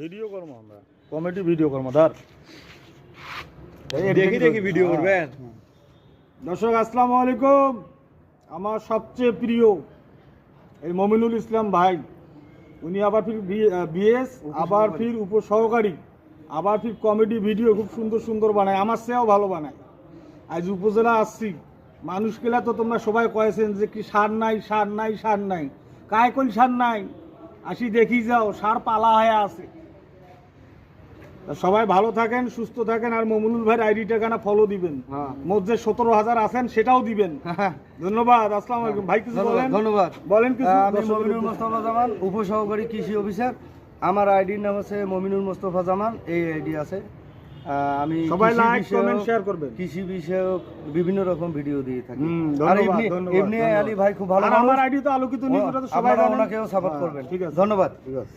Video করব আমরা। Comedy video করব ধর দেখি দেখি ভিডিও করবেন। দর্শক আসসালামু আলাইকুম। আমার সবচেয়ে প্রিয় এই মমিনুল ইসলাম ভাই উনি আবার ফির বিএস আবার ফির উপসহকারী। আবার ফির কমেডি ভিডিও খুব সুন্দর সুন্দর বানায়। আমার চেয়েও ভালো বানায়। আজ উপজেলা আসছি। মানুষ কেলা তো তোমরা সবাই কয়েছেন যে কি সার নাই সার নাই সার নাই। কায় কোন সার নাই? আসি দেখি যাও সার পালা হয়ে আছে। সবাই ভালো থাকেন সুস্থ থাকেন আর মমিনুল ভাইয়ের আইডিটা কেন ফলো দিবেন? হ্যাঁ। মোট যে সতেরো হাজার আছেন সেটাও দিবেন। ধন্যবাদ আসসালামু আলাইকুম। ভাই কিছু বলেন? ধন্যবাদ। বলেন কিছু আমি মমিনুল মোস্তফা জামান উপসহকারী কৃষি অফিসার। আমার আইডির নাম হচ্ছে মমিনুল মোস্তফা জামান এই আইডি আছে। আমি সবাই লাইক কমেন্ট শেয়ার করবেন। কৃষি বিষয়ক বিভিন্ন রকম ভিডিও দিয়ে থাকি। আর এমনি এমনি আলী ভাই খুব ভালো আমার আইডি তো আলোকিত নিউজ সবাই ওনাকেও সাপোর্ট হ্যাঁ, করবেন। ঠিক আছে। ধন্যবাদ। ঠিক আছে।